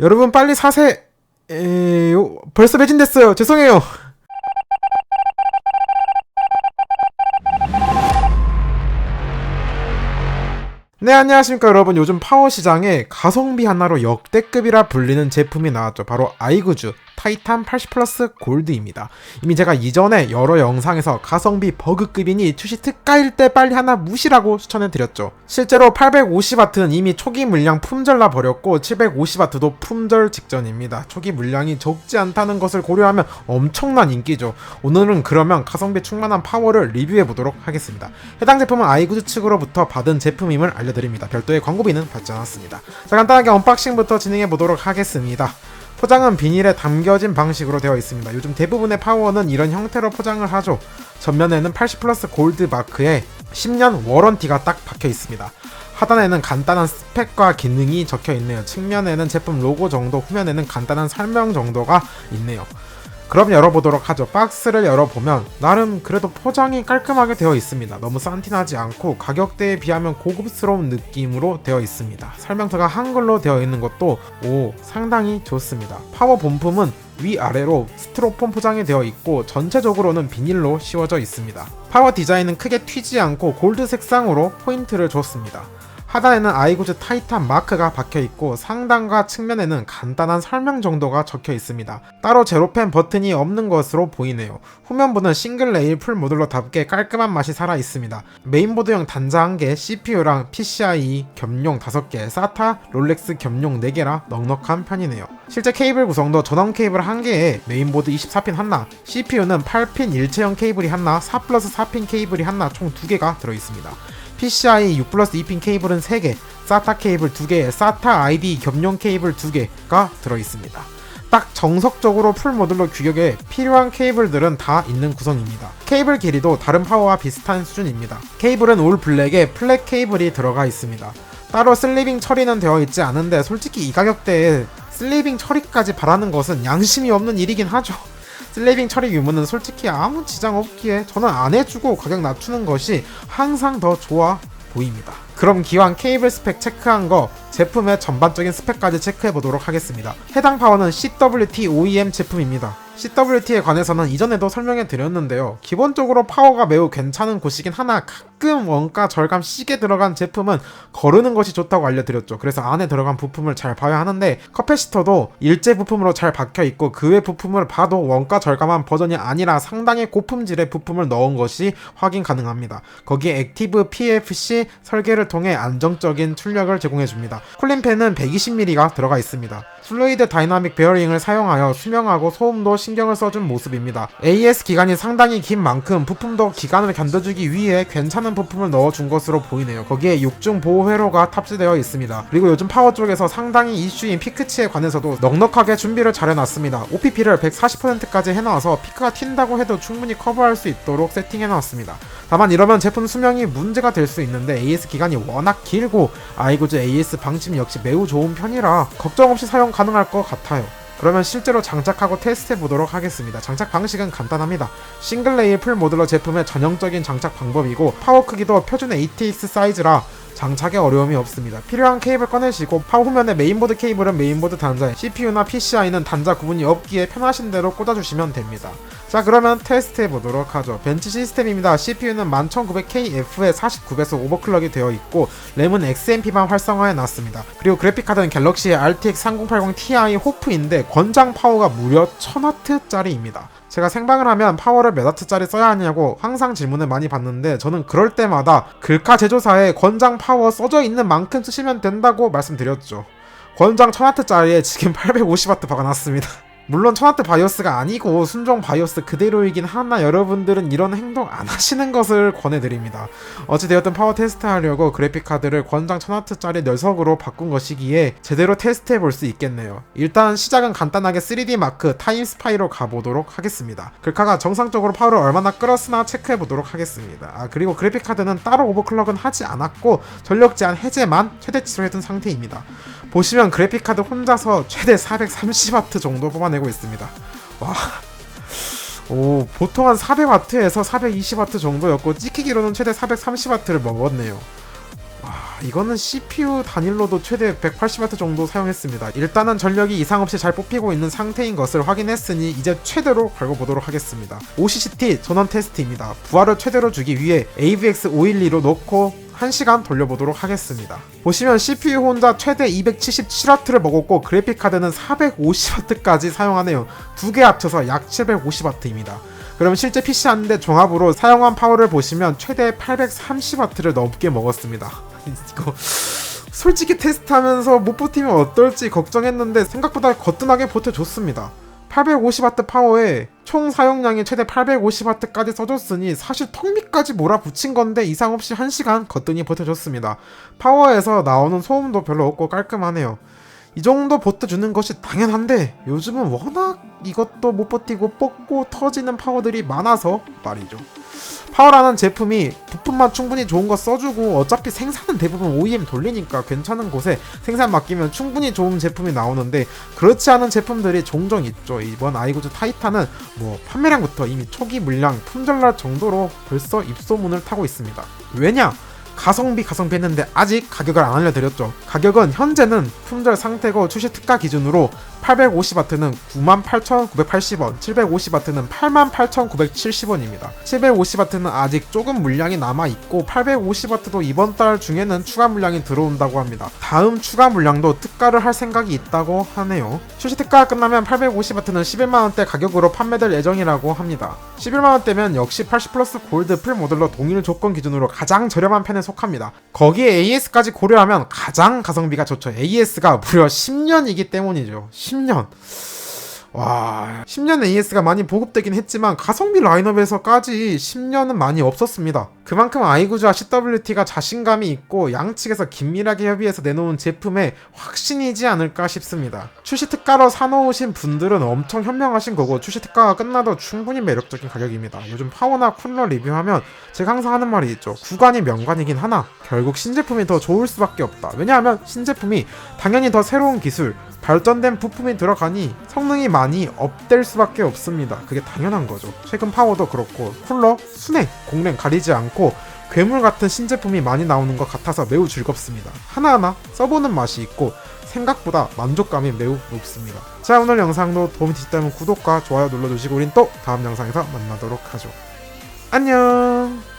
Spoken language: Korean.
여러분 빨리 사세. 에요 벌써 매진됐어요. 죄송해요. 네 안녕하십니까 여러분 요즘 파워 시장에 가성비 하나로 역대급이라 불리는 제품이 나왔죠 바로 아이구즈 타이탄 80 플러스 골드입니다 이미 제가 이전에 여러 영상에서 가성비 버그급이니 출시 특가일 때 빨리 하나 무시라고 추천해 드렸죠 실제로 850W는 이미 초기 물량 품절나 버렸고 750W도 품절 직전입니다 초기 물량이 적지 않다는 것을 고려하면 엄청난 인기죠 오늘은 그러면 가성비 충만한 파워를 리뷰해 보도록 하겠습니다 해당 제품은 아이구즈 측으로부터 받은 제품임을 알려드립니다. 별도의 광고비는 받지 않았습니다. 자, 간단하게 언박싱부터 진행해 보도록 하겠습니다. 포장은 비닐에 담겨진 방식으로 되어 있습니다. 요즘 대부분의 파워는 이런 형태로 포장을 하죠. 전면에는 80 플러스 골드 마크에 10년 워런티가 딱 박혀 있습니다. 하단에는 간단한 스펙과 기능이 적혀 있네요. 측면에는 제품 로고 정도, 후면에는 간단한 설명 정도가 있네요. 그럼 열어보도록 하죠. 박스를 열어보면 나름 그래도 포장이 깔끔하게 되어 있습니다. 너무 산티나지 않고 가격대에 비하면 고급스러운 느낌으로 되어 있습니다. 설명서가 한글로 되어 있는 것도 오 상당히 좋습니다. 파워 본품은 위아래로 스티로폼 포장이 되어 있고 전체적으로는 비닐로 씌워져 있습니다. 파워 디자인은 크게 튀지 않고 골드 색상으로 포인트를 줬습니다. 하단에는 아이구즈 타이탄 마크가 박혀 있고 상단과 측면에는 간단한 설명 정도가 적혀 있습니다. 따로 제로펜 버튼이 없는 것으로 보이네요. 후면부는 싱글 레일 풀 모듈러답게 깔끔한 맛이 살아 있습니다. 메인보드형 단자 1개, CPU랑 PCIe 겸용 5개, SATA, 롤렉스 겸용 4개라 넉넉한 편이네요. 실제 케이블 구성도 전원 케이블 1개에 메인보드 24핀 하나, CPU는 8핀 일체형 케이블이 하나, 4 플러스 4핀 케이블이 하나 총 2개가 들어있습니다. PCI 6 플러스 2핀 케이블은 3개, SATA 케이블 2개, SATA ID 겸용 케이블 2개가 들어있습니다. 딱 정석적으로 풀 모듈러 규격에 필요한 케이블들은 다 있는 구성입니다. 케이블 길이도 다른 파워와 비슷한 수준입니다. 케이블은 올 블랙에 플랫 케이블이 들어가 있습니다. 따로 슬리빙 처리는 되어 있지 않은데 솔직히 이 가격대에 슬리빙 처리까지 바라는 것은 양심이 없는 일이긴 하죠. 슬레이빙 처리 유무는 솔직히 아무 지장 없기에 저는 안 해주고 가격 낮추는 것이 항상 더 좋아 보입니다. 그럼 기왕 케이블 스펙 체크한 거 제품의 전반적인 스펙까지 체크해 보도록 하겠습니다. 해당 파워는 CWT OEM 제품입니다. CWT에 관해서는 이전에도 설명해 드렸는데요. 기본적으로 파워가 매우 괜찮은 곳이긴 하나 가끔 원가 절감 시계 들어간 제품은 거르는 것이 좋다고 알려드렸죠. 그래서 안에 들어간 부품을 잘 봐야 하는데 커패시터도 일제 부품으로 잘 박혀 있고 그 외 부품을 봐도 원가 절감한 버전이 아니라 상당히 고품질의 부품을 넣은 것이 확인 가능합니다. 거기에 액티브 PFC 설계를 통해 안정적인 출력을 제공해 줍니다. 쿨링팬은 120mm가 들어가 있습니다. 플루이드 다이나믹 베어링을 사용하여 수명하고 소음도 신경을 써준 모습입니다. AS 기간이 상당히 긴 만큼 부품도 기간을 견뎌주기 위해 괜찮은 부품을 넣어준 것으로 보이네요. 거기에 6중 보호 회로가 탑재되어 있습니다. 그리고 요즘 파워 쪽에서 상당히 이슈인 피크치에 관해서도 넉넉하게 준비를 잘 해놨습니다. OPP를 140%까지 해놔서 피크가 튄다고 해도 충분히 커버할 수 있도록 세팅해놨습니다. 다만 이러면 제품 수명이 문제가 될 수 있는데 AS 기간이 워낙 길고 아이고즈 AS 방침 역시 매우 좋은 편이라 걱정 없이 사용 가능할 것 같아요. 그러면 실제로 장착하고 테스트해 보도록 하겠습니다. 장착 방식은 간단합니다. 싱글 레일 풀 모듈러 제품의 전형적인 장착 방법이고 파워 크기도 표준 ATX 사이즈라 장착에 어려움이 없습니다. 필요한 케이블 꺼내시고 파워 후면에 메인보드 케이블은 메인보드 단자에 CPU나 PCI는 단자 구분이 없기에 편하신 대로 꽂아주시면 됩니다. 자 그러면 테스트 해 보도록 하죠. 벤치 시스템입니다. CPU는 11900KF에 49배속 오버클럭이 되어 있고 램은 XMP만 활성화해 놨습니다. 그리고 그래픽카드는 갤럭시의 RTX 3080 Ti 호프인데 권장 파워가 무려 1000W짜리입니다. 제가 생방을 하면 파워를 몇 와트짜리 써야 하냐고 항상 질문을 많이 받는데 저는 그럴 때마다 글카 제조사에 권장 파워 써져 있는 만큼 쓰시면 된다고 말씀드렸죠. 권장 1000W짜리에 지금 850W 박아놨습니다. 물론 1000W 바이오스가 아니고 순정 바이오스 그대로이긴 하나 여러분들은 이런 행동 안 하시는 것을 권해드립니다. 어찌되었든 파워 테스트 하려고 그래픽카드를 권장 1000W짜리 녀석으로 바꾼 것이기에 제대로 테스트해 볼 수 있겠네요. 일단 시작은 간단하게 3D 마크 타임 스파이로 가보도록 하겠습니다. 글카가 정상적으로 파워를 얼마나 끌었으나 체크해 보도록 하겠습니다. 아 그리고 그래픽카드는 따로 오버클럭은 하지 않았고 전력 제한 해제만 최대치로 해둔 상태입니다. 보시면 그래픽카드 혼자서 최대 430W 정도 뽑아내고 있습니다. 와. 오, 보통 한 400W에서 420W 정도였고 찍히기로는 최대 430W를 먹었네요. 와. 이거는 CPU 단일로도 최대 180W 정도 사용했습니다. 일단은 전력이 이상 없이 잘 뽑히고 있는 상태인 것을 확인했으니 이제 최대로 걸고보도록 하겠습니다. OCCT 전원 테스트입니다. 부하를 최대로 주기 위해 AVX 512로 넣고 1시간 돌려보도록 하겠습니다. 보시면 CPU 혼자 최대 277W를 먹었고 그래픽카드는 450W까지 사용하네요. 두 개 합쳐서 약 750W입니다. 그럼 실제 PC 하는데 종합으로 사용한 파워를 보시면 최대 830W를 넘게 먹었습니다. 이거 솔직히 테스트하면서 못 버티면 어떨지 걱정했는데 생각보다 거뜬하게 버텨줬습니다. 850W 파워에 총 사용량이 최대 850W까지 써줬으니 사실 턱밑까지 몰아붙인 건데 이상 없이 1시간 거뜬히 버텨줬습니다. 파워에서 나오는 소음도 별로 없고 깔끔하네요. 이 정도 버텨주는 것이 당연한데 요즘은 워낙 이것도 못 버티고 뽑고 터지는 파워들이 많아서 말이죠. 파워라는 제품이 부품만 충분히 좋은 거 써주고 어차피 생산은 대부분 OEM 돌리니까 괜찮은 곳에 생산 맡기면 충분히 좋은 제품이 나오는데 그렇지 않은 제품들이 종종 있죠. 이번 아이구즈 타이탄은 뭐 판매량부터 이미 초기 물량 품절날 정도로 벌써 입소문을 타고 있습니다. 왜냐? 가성비 가성비 했는데 아직 가격을 안 알려드렸죠. 가격은 현재는 품절 상태고 출시 특가 기준으로 850W는 98,980원, 750W는 88,970원입니다. 750W는 아직 조금 물량이 남아 있고 850W도 이번 달 중에는 추가 물량이 들어온다고 합니다. 다음 추가 물량도 특가를 할 생각이 있다고 하네요. 출시 특가가 끝나면 850W는 11만원대 가격으로 판매될 예정이라고 합니다. 11만원대면 역시 80 플러스 골드 풀 모델로 동일 조건 기준으로 가장 저렴한 편에 속합니다. 거기에 AS까지 고려하면 가장 가성비가 좋죠. AS가 무려 10년이기 때문이죠. 10년. 와, 10년 AS가 많이 보급되긴 했지만 가성비 라인업에서까지 10년은 많이 없었습니다. 그만큼 아이구즈와 CWT가 자신감이 있고 양측에서 긴밀하게 협의해서 내놓은 제품에 확신이지 않을까 싶습니다. 출시 특가로 사놓으신 분들은 엄청 현명하신 거고 출시 특가가 끝나도 충분히 매력적인 가격입니다. 요즘 파워나 쿨러 리뷰하면 제가 항상 하는 말이 있죠. 구간이 명관이긴 하나 결국 신제품이 더 좋을 수밖에 없다. 왜냐하면 신제품이 당연히 더 새로운 기술, 발전된 부품이 들어가니 성능이 많이 업될 수밖에 없습니다. 그게 당연한 거죠. 최근 파워도 그렇고 쿨러, 순행, 공랭 가리지 않고 괴물 같은 신제품이 많이 나오는 것 같아서 매우 즐겁습니다. 하나하나 써보는 맛이 있고 생각보다 만족감이 매우 높습니다. 자 오늘 영상도 도움이 되셨다면 구독과 좋아요 눌러주시고 우린 또 다음 영상에서 만나도록 하죠. 안녕